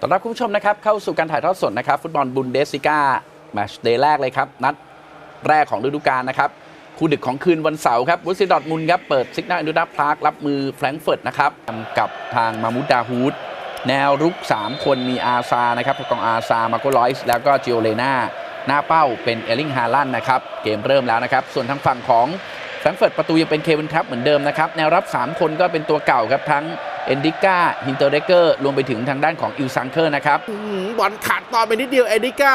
ต้อนรับคุณผู้ชมนะครับเข้าสู่การถ่ายทอดสดนะครับ ฟุตบอลบุนเดสซิก้าแมตช์เดย์แรกเลยครับ นัดแรกของฤดูกาลนะครับ คู่ดึกของคืนวันเสาร์ครับบุสซิดอร์ทมุนครับ เปิดซิกนาอินดูดาพาร์ครับมือแฟรงก์เฟิร์ตนะครับกับทางมามุดดาฮูดแนวรุก 3 คนมีอาซานะครับกองอาซามาโกลอยส์แล้วก็จิโอเลนาหน้าเป้าเป็นเอลิงฮาลันนะครับ เกมเริ่มแล้วนะครับ ส่วนทางฝั่งของแฟรงก์เฟิร์ตประตูยังเป็นเควินครับเหมือนเดิมนะครับแนวรับ 3 คนก็เป็นตัวเก่าครับทั้ง เอนดิก้าฮินเตอร์เรเกอร์รวมไปถึงทางด้านของอิลซังเคอร์นะครับอื้อหือบอลขาดตอนไปนิดเดียวเอดิก้า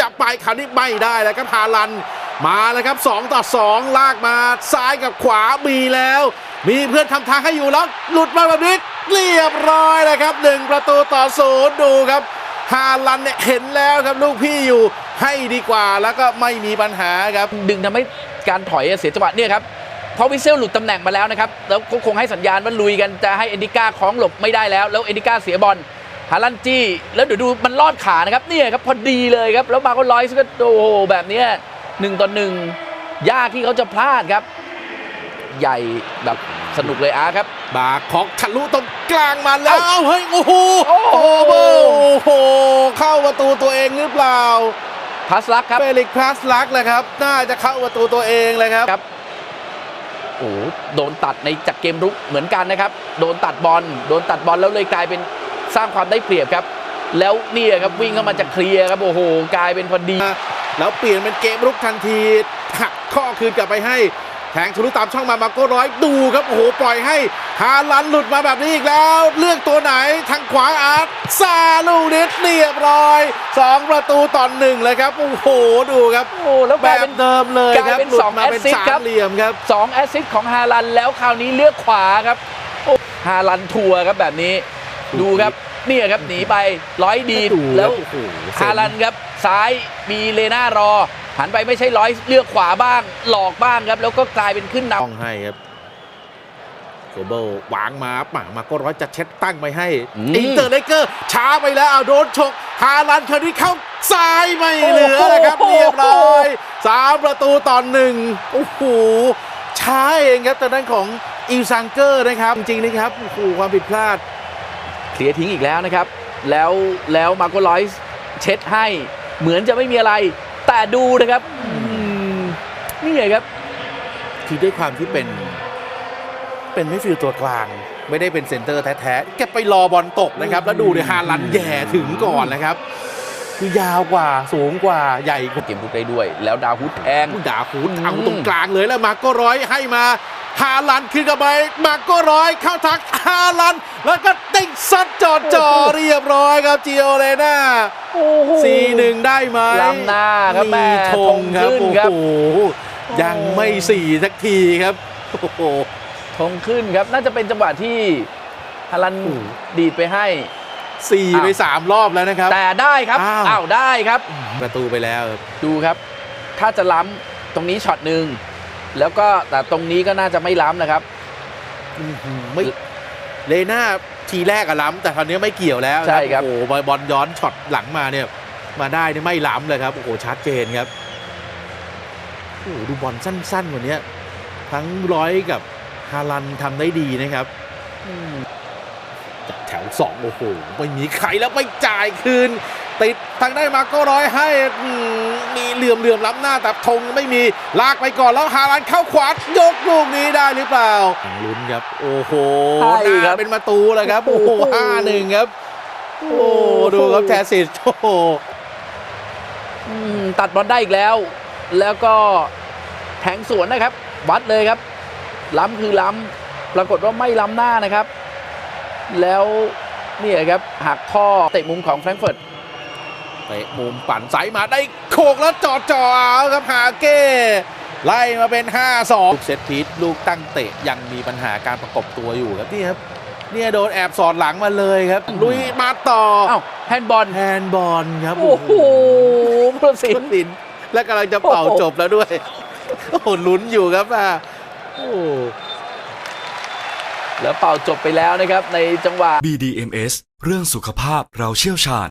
จะไปคราวนี้ไม่ได้แล้วครับฮาลันมาแล้วครับ 2 ต่อ 2 ลากมาซ้ายกับขวามีแล้ว มีเพื่อนทำทางให้อยู่แล้วหลุดมาแบบนี้เรียบร้อยเลยครับหนึ่งประตูต่อศูนย์ดูครับฮาลันเนี่ยเห็นแล้วครับลูกพี่อยู่ให้ดีกว่าแล้วก็ไม่มีปัญหาครับ ดึงทำให้การถอยเสียจังหวะเนี่ยครับ เพราะวิเซลหลุดตำแหน่งมาแล้วนะครับ แล้วก็คงให้สัญญาณว่าลุยกันจะให้เอนดิก้าคล้องหลบไม่ได้แล้ว แล้วเอนดิก้าเสียบอลฮาลันจี้แล้วเดี๋ยวดูมันลอดขานะครับเนี่ยครับพอดีเลยครับ แล้วมาก็ร้อยส์ก็โอ้โหแบบเนี้ยหนึ่งต่อหนึ่งยากที่เขาจะพลาดครับ ใหญ่แบบสนุกเลยอาร์ครับ บาคอกทะลุตรงกลางมาแล้วเอ้าเฮ้ยโอ้โหโอ้โหโอ้โหเข้าประตูตัวเองหรือเปล่าพัสลักครับเฟลิกซ์พลัสลักเลยครับ น่าจะเข้าประตูตัวเองเลยครับครับ โอ้โดนตัดในจากเกมรุกเหมือนกันนะครับ โดนตัดบอล โดนตัดบอลแล้วเลยกลายเป็นสร้างความได้เปรียบครับ แล้วเนี่ยครับวิ่งเข้ามาจะเคลียร์ครับโอ้โห กลายเป็นพอดี แล้วเปลี่ยนเป็นเกมรุกทันทีหักข้อคืนกลับไปให้ แทงทะลุตามช่องมามาโก้ร้อยดูครับโอ้โหปล่อยให้ฮาลันหลุดมาแบบนี้อีกแล้ว เลือกตัวไหนทางขวาอาร์ตซาลูกนิดเรียบร้อยสองประตูต่อหนึ่งเลยครับโอ้โหดูครับโอ้โหแล้วกแบลายบเป็นเดิมเลยกลายครับเป็นหลุสดองมาเป็น assist สาครัมบเหลี่ยมครับสองแอสซิสต์ของฮาลันแล้วคราวนี้เลือกขวาครับโอ้ฮาลันทัวร์ครับแบบนี้ดูครับเนี่ยครับหนีไปร้อยดีดดูแล้วโอ้โหฮาลันครับซ้ายมีเลน่ารอ หันไปไม่ใช่ร้อยเลือกขวาบ้าง หลอกบ้างครับ แล้วก็กลายเป็นขึ้นนำต้องให้ครับโกเบิลวางมาหมามาก็ร้อยจะเช็ดตั้งไปให้อืมอินเตอร์เลเกอร์ช้าไปแล้วเอาโดนฉกฮาลันคราวนี้เข้าซ้ายไม่เหลือเลยครับโอ้โหเรียบร้อยสามประตูต่อหนึ่งโอ้โหช้าเองครับตอนนั้นของอิลซังเกอร์นะครับ จริงๆนะครับโอ้โหความผิดพลาดเคลียร์ทิ้งอีกแล้วนะครับ แล้วแล้วมาโกลอยส์เช็ดให้เหมือนจะไม่มีอะไร แต่ดูนะครับอืมนี่ไงครับ คือด้วยความที่เป็นเป็นไม่ฟิลตัวกลาง ไม่ได้เป็นเซนเตอร์แท้ๆแกไปรอบอลตกนะครับ แล้วดูเลยฮาลันแย่ถึงก่อนนะครับ คือยาวกว่าสูงกว่าใหญ่กว่าเกมรุกได้ด้วย แล้วดาวฮุดแทงด่าหูดอืมเอาตรงกลางเลยแล้วมาโก็ร้อยให้มา ฮาลันขึ้นกับไปมาโก็ร้อยเข้าทักฮาลัน แล้วก็ติงซัดจอดจอเรียบร้อยครับจิโอเลน่าโอ้โหสี่หนึ่งได้ไหมล้ำหน้าครับแม่มีธงครับธงขึ้โอ้นครับโหยังไม่สี่สักทีครับโอ้โหธงขึ้นครับน่าจะเป็นจังหวะที่ฮาลันโอ้ดีดไปให้สี่อ้าวไปสามรอบแล้วนะครับ แต่ได้ครับอ้าวอ้าวได้ครับ ประตูไปแล้วครับดูครับ ถ้าจะล้ำตรงนี้ช็อตหนึ่ง แล้วก็แต่ตรงนี้ก็น่าจะไม่ล้ำนะครับอื้อหือไม่เลน่าทีแรกอะล้ำแต่ตอนนี้ไม่เกี่ยวแล้วนะใช่ครับโอ้โหบอลบอลย้อนช็อตหลังมาเนี่ย มาได้เนี่ยไม่ล้ำเลยครับโอ้โหชัดเจนครับโอ้โหดูบอลสั้นๆกว่านี้ทั้งร้อยกับฮาลันทำได้ดีนะครับจากแถวสองโอ้โหไม่มีใครแล้วไม่จ่ายคืน ติดทางได้มาก็ร้อยให้อืมมีเหลื่อมเหลื่อมล้ำหน้าแต่ธงไม่มีลากไปก่อนแล้วฮาลันเข้าขวายกลูกนี้ได้หรือเปล่าลุ้นครับ โอ้โหใช่หครัน้าบเป็นประตูเลยครับ โอ้โหโอ้โหห้าหนึ่งครับ โอ้โหดูครับแทสิตโอ้โหอืมตัดบอลได้อีกแล้ว แล้วก็แทงสวนนะครับ วัดเลยครับ ล้ำคือล้ำปรากฏว่าไม่ล้ำหน้านะครับ แล้วเนี่ยครับหักข้อเตะมุมของแฟรงก์เฟิร์ต เตะมุมปั่นสายมาได้โขกแล้วจอดจ่อเอาครับฮาเก้ไล่มาเป็น 5-2ลูกเซตพีทลูกตั้งเตะยังมีปัญหาการประกบตัวอยู่ครับนี่ครับเนี่ยโดนแอบสอดหลังมาเลยครับ ลุยมาต่อเอ้าแฮนด์บอลแฮนด์บอลครับโอ้โหผู้ตัดสินสุดสินและกำลังจะเป่าโอ้โหจบแล้วด้วยโอ้โหลุ้นอยู่ครับอะโอ้แล้วเป่าจบไปแล้วนะครับในจังหวะ BDMS เรื่องสุขภาพเราเชี่ยวชาญ